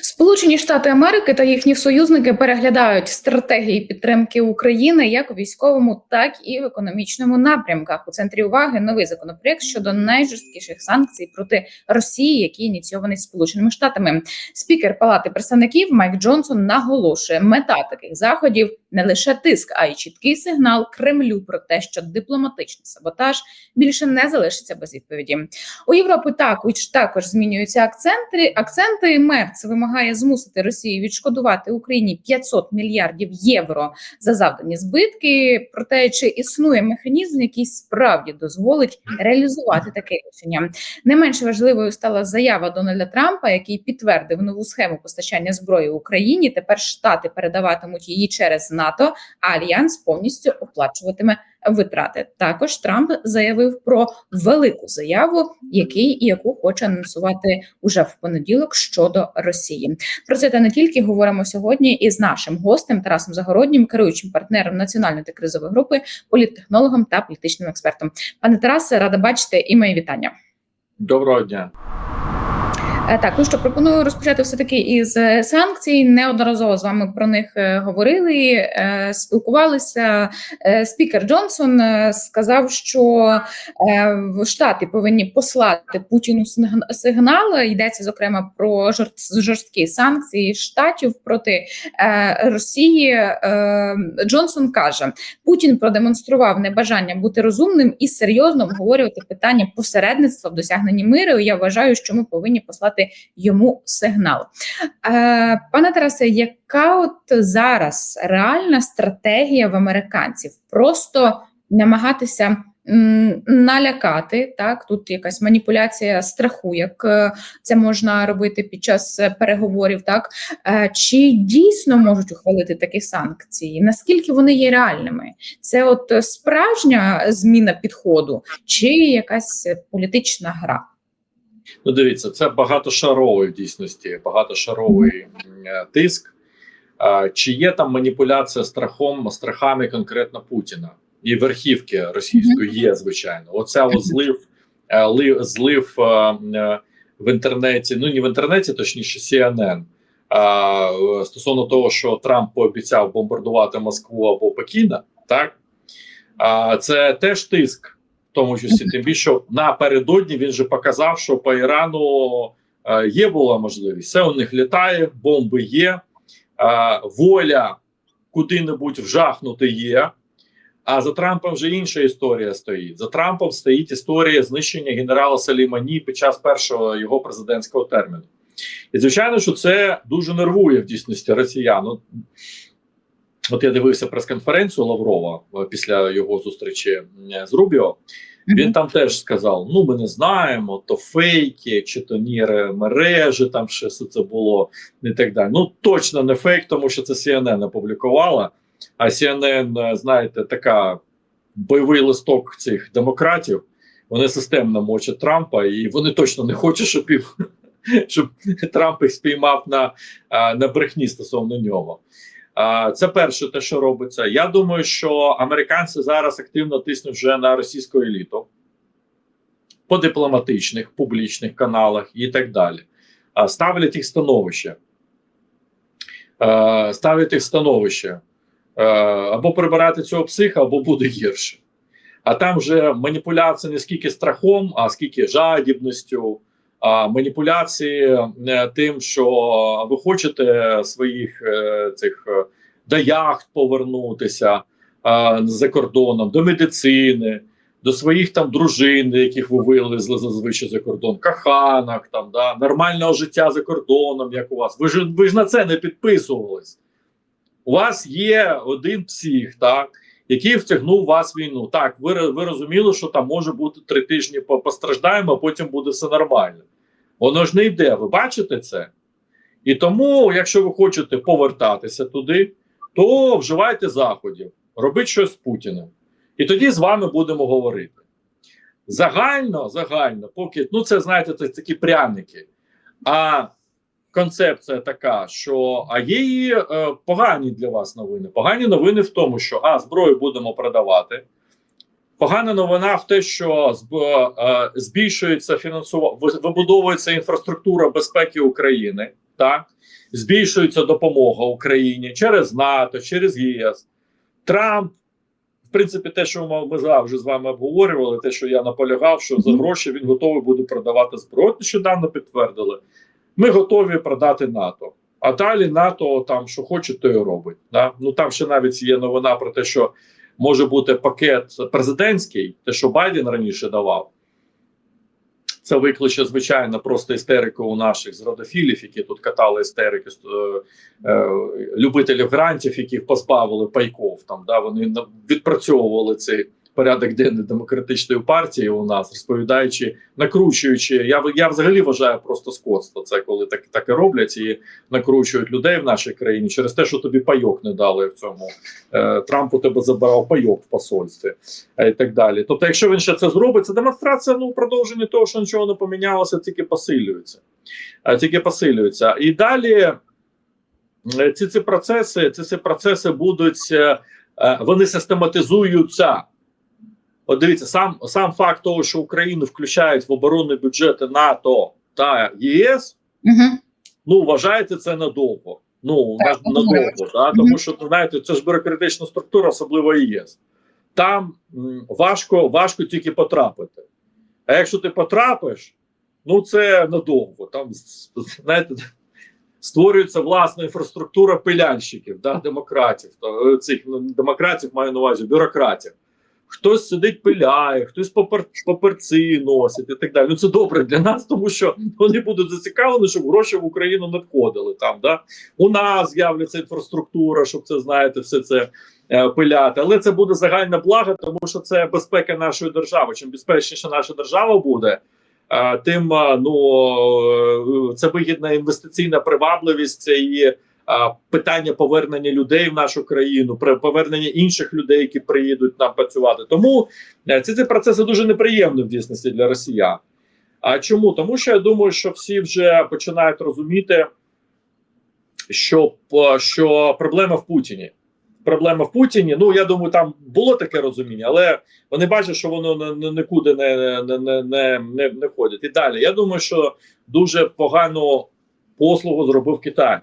Сполучені Штати Америки та їхні союзники переглядають стратегії підтримки України як у військовому, так і в економічному напрямках. У центрі уваги новий законопроект щодо найжорсткіших санкцій проти Росії, які ініційований Сполученими Штатами. Спікер Палати представників Майк Джонсон наголошує, мета таких заходів не лише тиск, а й чіткий сигнал Кремлю про те, що дипломатичний саботаж більше не залишиться без відповіді. У Європи також також змінюються акценти. Акценти Мерц вимагає змусити Росію відшкодувати Україні 500 мільярдів євро за завдані збитки. Проте чи існує механізм, який справді дозволить реалізувати таке рішення? Не менш важливою стала заява Дональда Трампа, який підтвердив нову схему постачання зброї Україні. Тепер штати передаватимуть її через НАТО, альянс повністю оплачуватиме витрати. Також Трамп заявив про велику заяву, який яку хоче анонсувати уже в понеділок щодо Росії. Про це та не тільки говоримо сьогодні із нашим гостем Тарасом Загороднім, керуючим партнером національної та кризової групи, політтехнологом та політичним експертом. Пане Тарасе, рада бачити і мої вітання. Доброго дня. Е, Так, ну що пропоную розпочати все таки із е, санкцій. Неодноразово з вами про них е, говорили, спілкувалися. Спікер Джонсон сказав, що штати повинні послати Путіну сигнал. Йдеться зокрема про жорст- жорсткі санкції штатів проти Росії. Джонсон каже, Путін продемонстрував небажання бути розумним і серйозно обговорювати питання посередництва в досягненні миру. Я вважаю, що ми повинні послати йому сигнал. Е, пане Тарасе, яка от зараз реальна стратегія в американців? Просто намагатися налякати так. Тут якась маніпуляція страху, як е, це можна робити під час переговорів, так Е, чи дійсно можуть ухвалити такі санкції? Наскільки вони є реальними? Це от справжня зміна підходу, чи якась політична гра? Ну, дивіться, це багатошаровий в дійсності, багатошаровий е, тиск. Чи є там маніпуляція страхом, страхами конкретно Путіна і верхівки російської є, звичайно. Оце от злив, е, злив е, в інтернеті, ну не в інтернеті, точніше, CNN, а, стосовно того, що Трамп пообіцяв бомбардувати Москву або Пекіна, так? Це теж тиск. В тому числі, тим більше напередодні він же показав, що по Ірану е, є була можливість. Все у них літає, бомби є, е, воля куди-небудь вжахнути є. А за Трампом вже інша історія стоїть. За Трампом стоїть історія знищення генерала Салімані під час першого його президентського терміну. І звичайно, що це дуже нервує в дійсності росіян. От, я дивився прес-конференцію Лаврова е, після його зустрічі з Рубіо. Він там теж сказав: ну, ми не знаємо, то фейки, чи то ніре мережі, там ще все це було і так далі. Ну, точно не фейк, тому що це CNN опублікувала. А CNN, е, знаєте, така бойовий листок цих демократів. Вони системно мочать Трампа, і вони точно не хочуть, щоб, їх, щоб Трамп їх спіймав на, на брехні стосовно нього. Це перше, те, що робиться. Я думаю, що американці зараз активно тиснуть вже на російську еліту по дипломатичних, публічних каналах і так далі. Ставлять їх становище. Ставлять їх становище. Або прибирати цього психа, або буде гірше. А там вже маніпуляція не скільки страхом, а скільки жадібністю, маніпуляції е, тим, що ви хочете своїх е, цих е, до яхт повернутися за кордоном, до медицини, до своїх там дружин, яких ви вивезли зазвичай за кордон, каханок, там да нормального життя за кордоном, як у вас. Ви ж ви ж на це не підписувались. У вас є один псих, так який втягнув вас в війну. Так, ви, ви розуміли, що там може бути три тижні постраждаємо, а потім буде все нормально. Воно ж не йде. Ви бачите це? І тому, якщо ви хочете повертатися туди, то вживайте заходів, робіть щось з Путіним. І тоді з вами будемо говорити. Загально, загально, поки ну це знаєте, це такі пряники. А концепція така, що а є і е, погані для вас новини. Погані новини в тому, що а зброю будемо продавати. Погана новина в те, що зб- е, збільшується фінансування, вибудовується інфраструктура безпеки України, так збільшується допомога Україні через НАТО, через ЄС. Трамп, в принципі, те, що ми, завжди з вами обговорювали, те, що я наполягав, що за гроші він готовий буде продавати зброю. Нещодавно підтвердили. Ми готові продати НАТО. А далі НАТО там що хоче, то і робить. Да? Ну там ще навіть є новина про те, що може бути пакет президентський, те, що Байден раніше давав. Це викличе, звичайно, просто істерику у наших з родофілів, які тут катали істерики, е, е, любителів грантів, яких позбавили пайков. Там да вони відпрацьовували цей порядок денний демократичної партії у нас, розповідаючи, накручуючи. Я я взагалі вважаю просто скотство. Це коли так, так і роблять і накручують людей в нашій країні через те, що тобі пайок не дали в цьому. Е, Трамп у тебе забирав пайок в посольстві е, і так далі. Тобто, якщо він ще це зробить, це демонстрація ну продовження того, що нічого не помінялося, тільки посилюється. Е, Тільки посилюється. І далі е, ці ці процеси, ці ці процеси будуть вони систематизуються. От дивіться, сам сам факт того, що Україну включають в оборонні бюджети НАТО та ЄС, Угу. ну вважаєте це надовго. Ну Так, на- надовго, да? Тому що знаєте, це ж бюрократична структура, особливо ЄС. Там м, важко, важко тільки потрапити. А якщо ти потрапиш, ну це надовго. Там знаєте, створюється власна інфраструктура пилянщиків, да, демократів. Е, цих ну, демократів маю на увазі, бюрократів. Хтось сидить пиляє, хтось папер, паперці носить і так далі. Ну це добре для нас, тому що вони будуть зацікавлені, щоб гроші в Україну надходили. Там да у нас з'являться інфраструктура, щоб це знаєте, все це е, пиляти. Але це буде загальне благо, тому що це безпека нашої держави. Чим безпечніша наша держава буде, е, тим е, ну е, це вигідна інвестиційна привабливість і. Питання повернення людей в нашу країну, повернення інших людей, які приїдуть нам працювати. Тому е, ці, ці процеси дуже неприємні в дійсності для росіян. А чому? Тому що я думаю, що всі вже починають розуміти, що, що проблема в Путіні. Проблема в Путіні. Ну я думаю, там було таке розуміння, але вони бачать, що воно нікуди не, не, не, не, не, не ходить. І далі. Я думаю, що дуже погану послугу зробив Китай.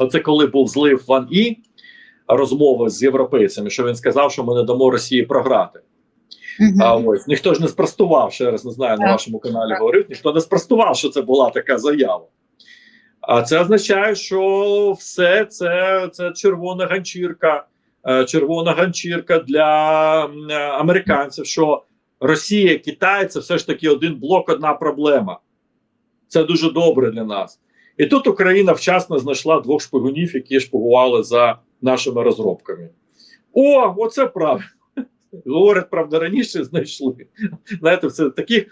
Оце коли був злив Ван І розмови з європейцями, що він сказав, що ми не дамо Росії програти. А ось ніхто ж не спростував, ще раз не знаю, на вашому каналі говорив, ніхто не спростував, що це була така заява. А це означає, що все це, це червона ганчірка, е, червона ганчірка для американців, що Росія, Китай це все ж таки один блок, одна проблема. Це дуже добре для нас. І тут Україна вчасно знайшла двох шпигунів, які шпигували за нашими розробками. О, оце правильно. Говорять, правда, раніше знайшли. Знаєте, це таких,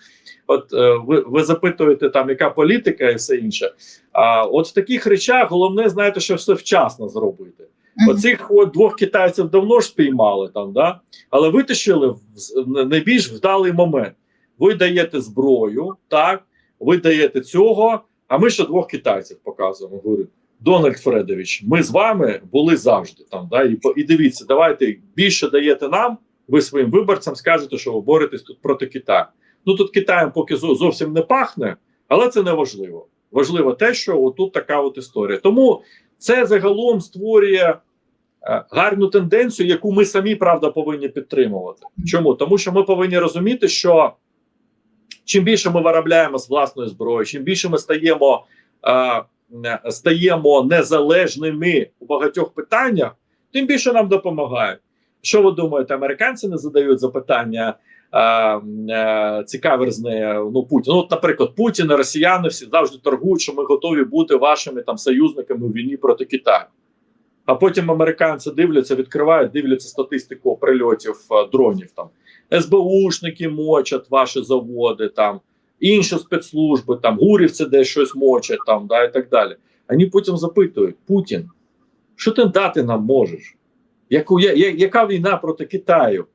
от е, ви, ви запитуєте, там, яка політика і все інше. А от в таких речах головне, знаєте, що все вчасно зробити. Оцих от двох китайців давно ж спіймали там, да? але витащили в найбільш вдалий момент. Ви даєте зброю, так, ви даєте цього, а ми ще двох китайців показуємо. Говорю, Дональд Фредович, ми з вами були завжди там. Да? І, і дивіться, давайте більше даєте нам, ви своїм виборцям скажете, що ви боретесь тут проти Китаю. Ну тут Китаєм поки зовсім не пахне, але це не важливо. Важливо те, що отут така от історія. Тому це загалом створює е, гарну тенденцію, яку ми самі правда повинні підтримувати. Чому? Тому що ми повинні розуміти, що чим більше ми виробляємо з власної зброї, чим більше ми стаємо, е, е, стаємо незалежними у багатьох питаннях, тим більше нам допомагають. Що ви думаєте, американці не задають запитання? е, е, Цікаверзне ну Путін. Ну, от, наприклад, Путін і росіяни всі завжди торгують, що ми готові бути вашими там союзниками у війні проти Китаю. А потім американці дивляться, відкривають, дивляться статистику прильотів дронів. Там СБУшники мочать ваші заводи, там інші спецслужби, там гурівці десь щось мочать, там да і так далі. Вони потім запитують: Путін, що ти дати нам можеш? Яку я, я, яка війна проти Китаю?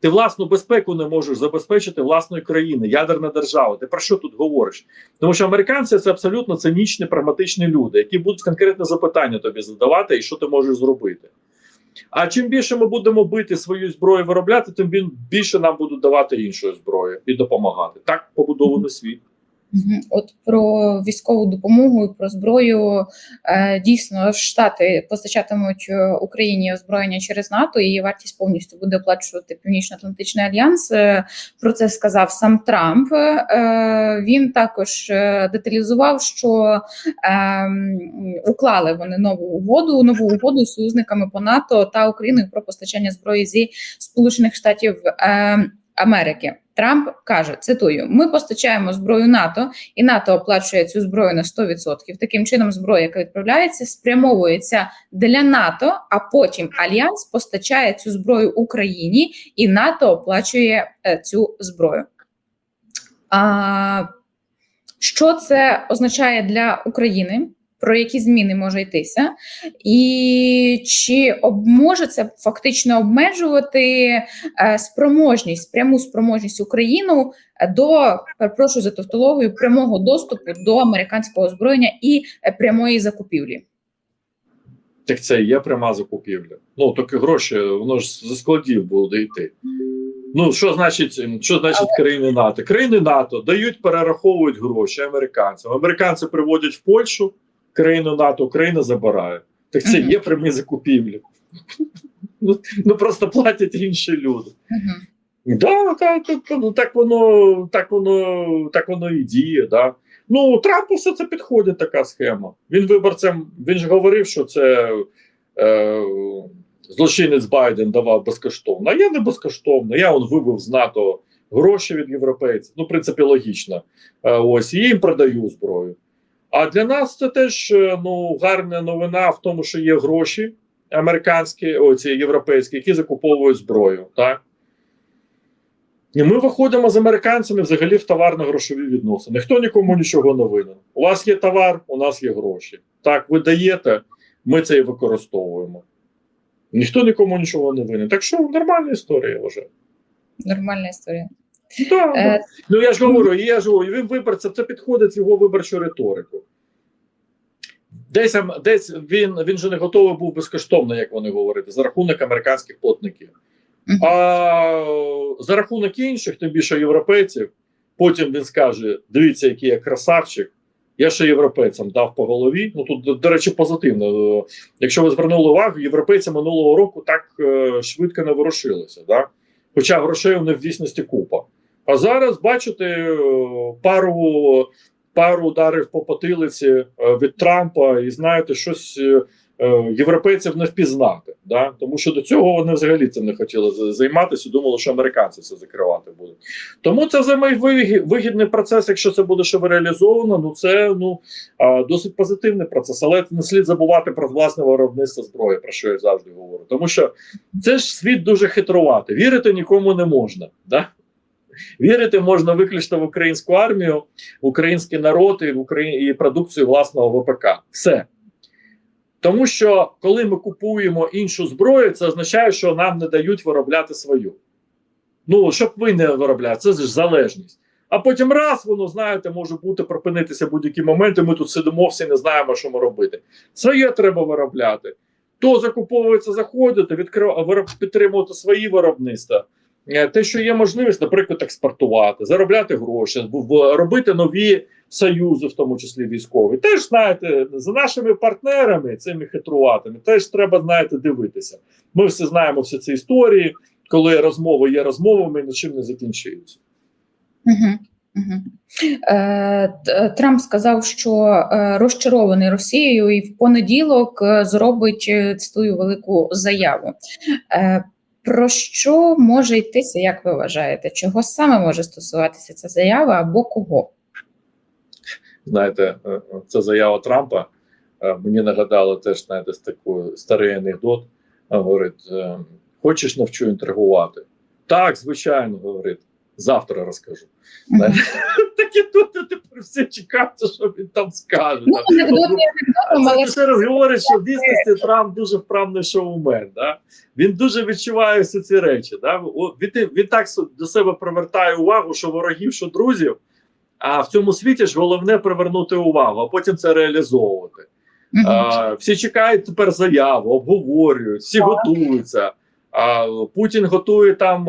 Ти власну безпеку не можеш забезпечити власної країни, ядерна держава. Ти про що тут говориш? Тому що американці це абсолютно цинічні, прагматичні люди, які будуть конкретне запитання тобі задавати, і що ти можеш зробити. А чим більше ми будемо бити свою зброю виробляти, тим більше нам будуть давати іншої зброї і допомагати. Так побудований світ. От про військову допомогу і про зброю е, дійсно штати постачатимуть е, Україні озброєння через НАТО. Її вартість повністю буде оплачувати Північно-Атлантичний альянс. Е, Про це сказав сам Трамп. Він також деталізував, що е, уклали вони нову угоду, нову угоду з союзниками по НАТО та Україною про постачання зброї зі Сполучених Штатів. Америки Трамп каже: цитую: ми постачаємо зброю НАТО, і НАТО оплачує цю зброю на 100%. Таким чином, зброя, яка відправляється, спрямовується для НАТО, а потім Альянс постачає цю зброю Україні, і НАТО оплачує е, цю зброю. А, що це означає для України? Про які зміни може йтися, і чи може це фактично обмежувати е, спроможність, пряму спроможність Україну е, до перепрошую за тавтологію, прямого доступу до американського озброєння і е, прямої закупівлі? Так це є пряма закупівля. Ну такі гроші, воно ж зі складів буде йти. Ну що значить, що значить країни НАТО? Країни НАТО дають, перераховують гроші американцям. Американці приводять в Польщу, країну НАТО, Україна забирає. Так це є прямі закупівлі. Ну, ну просто платять інші люди. Да, так, так, ну, так воно, так воно, так воно і діє. Да. Ну, Трампу все це підходить, така схема. Він виборцям, він ж говорив, що це е, злочинець Байден давав безкоштовно. А я не безкоштовно. Я он вибив з НАТО гроші від європейців. Ну, в принципі, логічно. Е, ось, і їм продаю зброю. А для нас це теж е, ну, гарна новина в тому, що є гроші американські, оці європейські, які закуповують зброю. Так? І ми виходимо з американцями взагалі в товарно-грошові відносини. Ніхто нікому нічого не винен. У вас є товар, у нас є гроші. Так, ви даєте, ми це і використовуємо. Ніхто нікому нічого не винен. Так що нормальна історія, вважаю. Нормальна історія. Да, Е. Ну я ж говорю, я ж говорю, він виборця, це підходить в його виборчу риторику. Десь, десь він, він же не готовий був безкоштовно, як вони говорять, за рахунок американських платників. А за рахунок інших, тим більше європейців, потім він скаже: дивіться, який я красавчик. Я ще європейцям дав по голові. Ну тут, до, речі, позитивно. Е, Якщо ви звернули увагу, європейці минулого року так е, швидко не ворушилися. Да? Хоча грошей у них в дійсності купа. А зараз бачите е, пару, пару ударів по потилиці е, від Трампа, і знаєте, щось е, європейців не впізнати. Да? Тому що до цього вони взагалі цим не хотіли займатися, думали, що американці це закривати будуть. Тому це взаємовигідний процес, якщо це буде ще реалізовано, ну це ну досить позитивний процес. Але не слід забувати про власне виробництво зброї, про що я завжди говорю. Тому що це ж світ дуже хитрувати. Вірити нікому не можна. Да? Вірити можна виключно в українську армію, в український народ і в Україні і продукцію власного ВПК. Все. Тому що коли ми купуємо іншу зброю, це означає, що нам не дають виробляти свою. Ну, щоб ви не виробляли, це ж залежність. А потім раз воно, знаєте, може бути припинитися будь-які моменти. Ми тут сидимо, всі не знаємо, що ми робити. Своє треба виробляти. То закуповується, заходити, відкрив... підтримувати свої виробництва. Е, Те, що є можливість, наприклад, експортувати, заробляти гроші, робити нові союзи, в тому числі військові. Теж знаєте, за нашими партнерами, цими хитруватими, теж треба знаєте дивитися. Ми всі знаємо всі ці історії, коли розмови є розмовами, нічим не закінчуються. Угу. Е, Трамп сказав, що е, розчарований Росією і в понеділок е, зробить е, цитую велику заяву. Е, Про що може йтися, як ви вважаєте? Чого саме може стосуватися ця заява або кого? знаєте, е, це заява Трампа. е, Мені нагадало теж знаєте, такий старий анекдот. Е, Говорить: е, хочеш навчу інтригувати? Так, звичайно, говорить. Завтра розкажу. Мгм. Так і тут ти тепер всі чекати, що він там скаже. Ну, анекдот не анекдотом, але Це ще раз говорить, що в дійсності Трамп дуже вправний шоумен. Да? Він дуже відчуває всі ці речі. Да? Він, він так до себе привертає увагу, що ворогів, що друзів. А в цьому світі ж головне привернути увагу, а потім це реалізовувати. Мгм. А, всі чекають тепер заяву, обговорюють, всі Так. готуються. Путін готує там,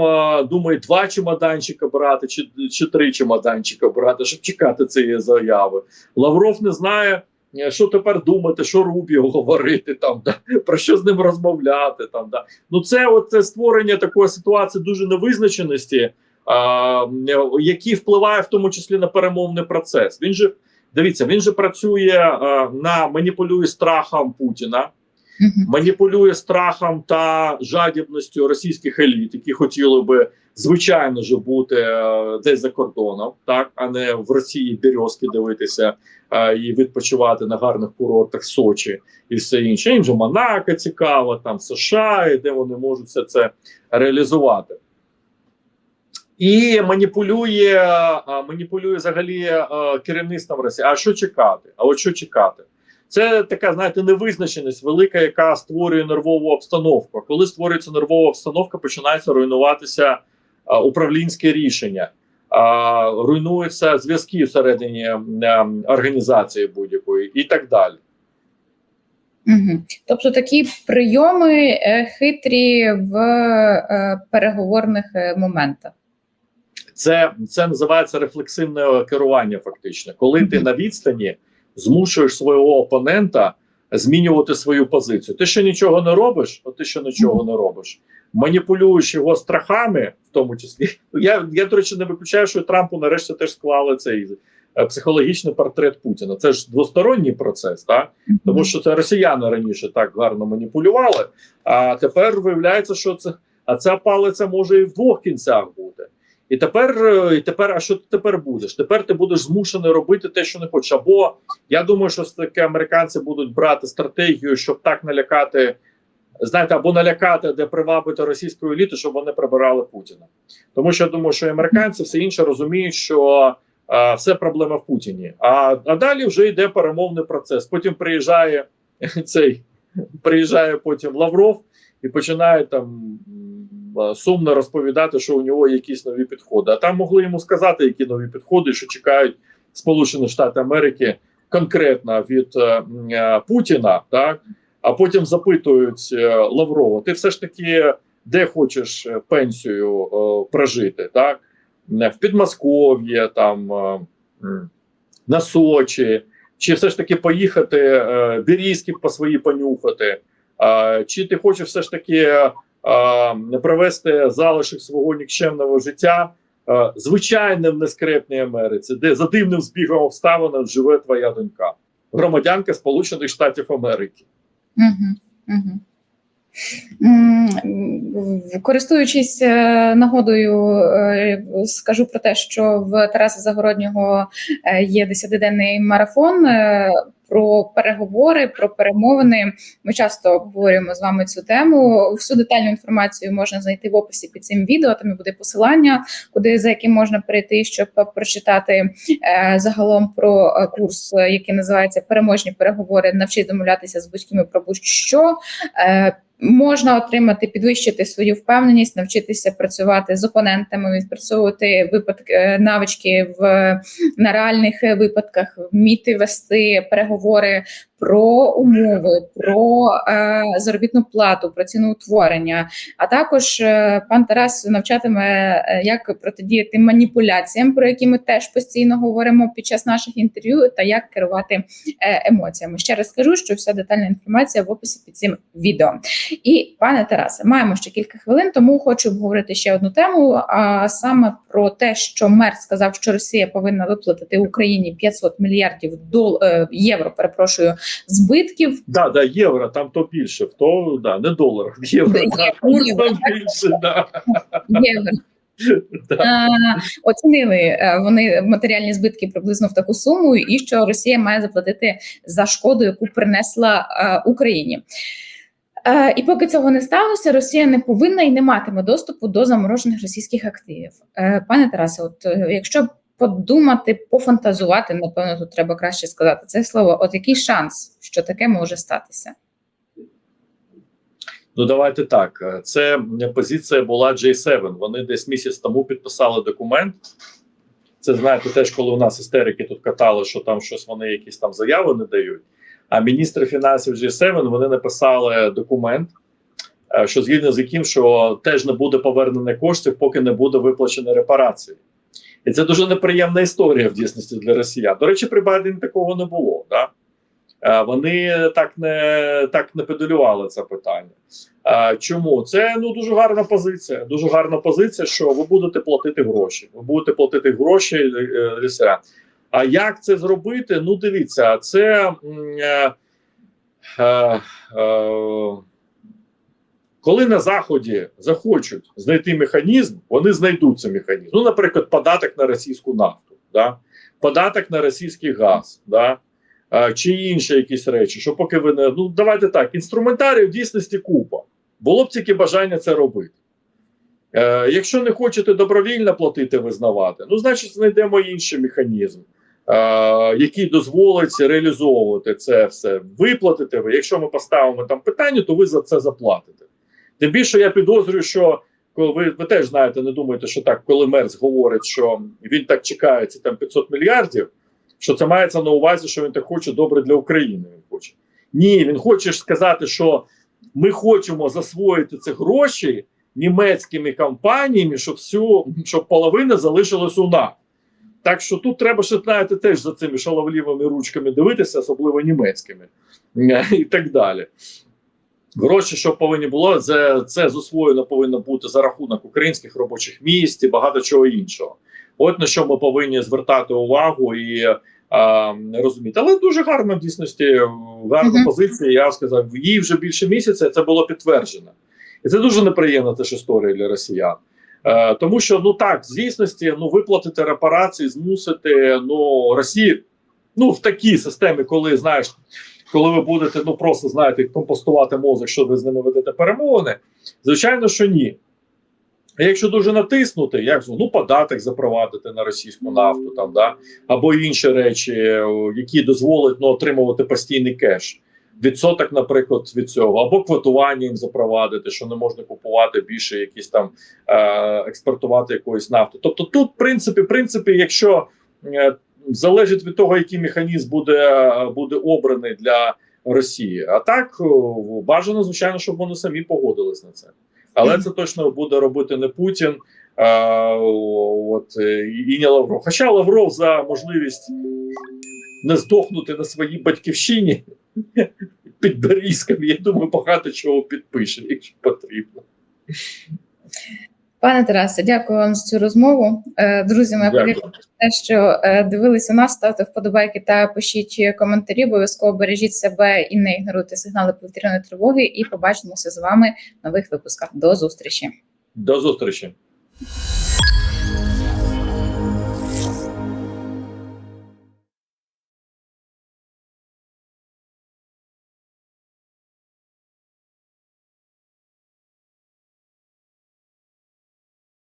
думає, два чемоданчика брати чи, чи три чемоданчика брати, щоб чекати цієї заяви. Лавров не знає, е, що тепер думати, що Рубіо говорити там, да, про що з ним розмовляти. Там, да. Ну, це от це створення такої ситуації дуже невизначеності, а, е, які впливає в тому числі на перемовний процес. Він же дивіться, він же працює а, на маніпулює страхом Путіна. Маніпулює страхом та жадібністю російських еліт, які хотіли би звичайно ж бути е, десь за кордоном, так а не в Росії березки дивитися е, і відпочивати на гарних курортах Сочі і все інше. Їм же Монако цікаво, там США, і де вони можуть все це реалізувати. І маніпулює, маніпулює взагалі е, керівництвом Росії. А що чекати? А от що чекати? Це така, знаєте, невизначеність велика, яка створює нервову обстановку. А Коли створюється нервова обстановка, починається руйнуватися а, управлінське рішення, а, руйнуються зв'язки всередині м, організації будь-якої і так далі. Мгм. Тобто такі прийоми е, хитрі в е, переговорних е, моментах. Це, це називається рефлексивне керування. Фактично, коли ти на відстані змушуєш свого опонента змінювати свою позицію. Ти ще нічого не робиш, от ти ще нічого не робиш. Маніпулюєш його страхами, в тому числі. Я, я до речі, не виключаю, що Трампу нарешті теж склали цей е, психологічний портрет Путіна. Це ж двосторонній процес, так? Тому що це росіяни раніше так гарно маніпулювали. А тепер виявляється, що це а ця палиця може і в двох кінцях бути. І тепер, е, і тепер, а що ти тепер будеш? Тепер ти будеш змушений робити те, що не хочеш. Або я думаю, що таке американці будуть брати стратегію, щоб так налякати, знаєте, або налякати, де привабити російську еліту, щоб вони прибирали Путіна. Тому що я думаю, що американці все інше розуміють, що е, все проблема в Путіні. А, а далі вже йде перемовний процес. Потім приїжджає цей приїжджає потім Лавров і починає там сумно розповідати, що у нього якісь нові підходи. А там могли йому сказати, які нові підходи, що чекають Сполучені Штати Америки конкретно від е, е, Путіна, так а потім запитують е, Лаврова: ти все ж таки де хочеш е, пенсію е, прожити? Так в Підмосков'ї, там е, на Сочі, чи все ж таки поїхати е, по свої понюхати, е, чи ти хочеш все ж таки е, провести залишок свого нікчемного життя звичайним нескрепній Америці, де за дивним збігом обставин живе твоя донька, громадянка Сполучених Штатів Америки. Користуючись е, нагодою, е, скажу про те, що в Тараса Загороднього е, є 10-денний марафон про переговори, про перемовини. Ми часто обговорюємо з вами цю тему. Всю детальну інформацію можна знайти в описі під цим відео. Там і буде посилання, куди за яким можна перейти, щоб прочитати е, загалом про е, курс, який називається Переможні переговори. Навчись домовлятися з будь-ким про будь-що. Е, Можна отримати, підвищити свою впевненість, навчитися працювати з опонентами, відпрацьовувати випадки е, навички в на реальних випадках, вміти вести переговори договори про умови, про е, заробітну плату, про ціноутворення. А також е, пан Тарас навчатиме, е, як протидіяти маніпуляціям, про які ми теж постійно говоримо під час наших інтерв'ю, та як керувати е, емоціями. Ще раз скажу, що вся детальна інформація в описі під цим відео. І пане Тарасе, маємо ще кілька хвилин, тому хочу обговорити ще одну тему. А саме про те, що мер сказав, що Росія повинна виплатити Україні 500 мільярдів дол... е, євро. Перепрошую збитків. Да, да, євро, там то більше, то да, не долар, євро. Да, євро, там більше, да. Євро. Да. Оцінили е, вони матеріальні збитки приблизно в таку суму, і що Росія має заплатити за шкоду, яку принесла е, Україні. Е, І поки цього не сталося, Росія не повинна і не матиме доступу до заморожених російських активів. Пане Тарасе, от якщо подумати, пофантазувати, напевно, тут треба краще сказати це слово. От який шанс, що таке може статися? Ну давайте так. Це позиція була J7. Вони десь місяць тому підписали документ. Це знаєте, теж коли у нас істерики тут катали, що там щось вони якісь там заяви не дають. а міністри фінансів G7 вони написали документ, е, що згідно з яким що теж не буде повернено коштів, поки не буде виплачено репарації. І це дуже неприємна історія в дійсності для росіян. До речі, при Байдені такого не було. Да? Е, Вони так не так не педалювали це питання. Е, Чому це ну дуже гарна позиція? Дуже гарна позиція, що ви будете платити гроші. Ви будете платити гроші е, росіян. А як це зробити? Ну, дивіться, це е, е, е, коли на заході захочуть знайти механізм, вони знайдуть цей механізм. Ну, наприклад, податок на російську нафту, да? податок на російський газ, да? е, чи інші якісь речі. Що поки ви не ну давайте так, інструментарію в дійсності купа. Було б тільки бажання це робити. Е, якщо не хочете добровільно платити, визнавати, ну значить знайдемо інший механізм, який дозволить реалізовувати це все, виплатити ви. Якщо ми поставимо там питання, то ви за це заплатите. Тим більше я підозрюю, що коли ви, ви теж знаєте, не думаєте, що так, коли Мерц говорить, що він так чекає ці там 500 мільярдів, що це мається на увазі, що він так хоче добре для України. Він хоче. Ні, він хоче сказати, що ми хочемо засвоїти ці гроші німецькими компаніями, щоб всю щоб половина залишилась у нас. Так що тут треба ще знаєте, теж за цими шаловлівими ручками дивитися, особливо німецькими і так далі. Гроші, що повинні було, це, це засвоєно повинно бути за рахунок українських робочих місць і багато чого іншого. От на що ми повинні звертати увагу і а, розуміти. Але дуже гарна в дійсності гарна Мгм. позиція. Я сказав, їй вже більше місяця це було підтверджено. І це дуже неприємна теж історія для росіян. Е, тому що ну так, з дійсності, ну виплатити репарації, змусити ну Росію ну в такій системі, коли знаєш, коли ви будете ну просто знаєте, компостувати мозок, що ви з ними ведете перемовини, звичайно, що ні. А якщо дуже натиснути, як ну податок запровадити на російську нафту, там да або інші речі, які дозволять ну, отримувати постійний кеш. Відсоток, наприклад, від цього, або квотування їм запровадити, що не можна купувати більше, якісь там е, експортувати якоїсь нафту. Тобто, тут, в принципі, в принципі, якщо е, залежить від того, який механізм буде, буде обраний для Росії. А так бажано, звичайно, щоб вони самі погодились на це. Але це точно буде робити не Путін, а, от і не Лавров. Хоча Лавров за можливість не здохнути на своїй батьківщині під Берізком, я думаю, багато чого підпише, якщо потрібно. Пане Тарасе, дякую вам за цю розмову. Е, Друзі, ми подякуємо за те, що е, дивилися нас. Ставте вподобайки та пишіть коментарі. Обов'язково бережіть себе і не ігноруйте сигнали повітряної тривоги. І побачимося з вами в нових випусках. До зустрічі. До зустрічі.